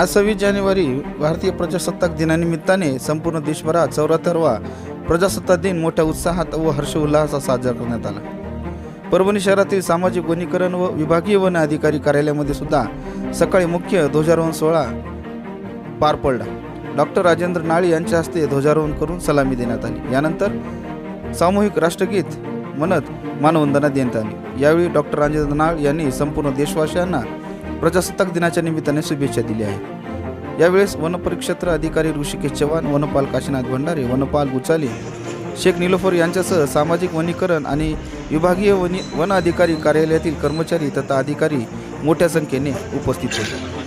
आज सव्वीस जानेवारी भारतीय प्रजासत्ताक दिनानिमित्ताने संपूर्ण देशभरात चौऱ्याहत्तरवा प्रजासत्ताक दिन मोठ्या उत्साहात व हर्षोल्हासात साजरा करण्यात आला. परभणी शहरातील सामाजिक वनीकरण व विभागीय वन अधिकारी कार्यालयामध्ये सुद्धा सकाळी मुख्य ध्वजारोहण सोहळा पार पडला. डॉक्टर राजेंद्र नाळी यांच्या हस्ते ध्वजारोहण करून सलामी देण्यात आली. यानंतर सामूहिक राष्ट्रगीत म्हणत मानवंदना देण्यात आली. यावेळी डॉक्टर राजेंद्र नाळ यांनी संपूर्ण देशवासियांना प्रजासत्ताक दिनाच्या निमित्ताने शुभेच्छा दिल्या आहेत. यावेळेस वनपरिक्षेत्र अधिकारी ऋषिकेश चव्हाण वनपाल काशीनाथ भंडारे वनपाल गुचाले शेख निलोफर यांच्यासह सामाजिक वनीकरण आणि विभागीय वनी वन अधिकारी कार्यालयातील कर्मचारी तथा अधिकारी मोठ्या संख्येने उपस्थित होते.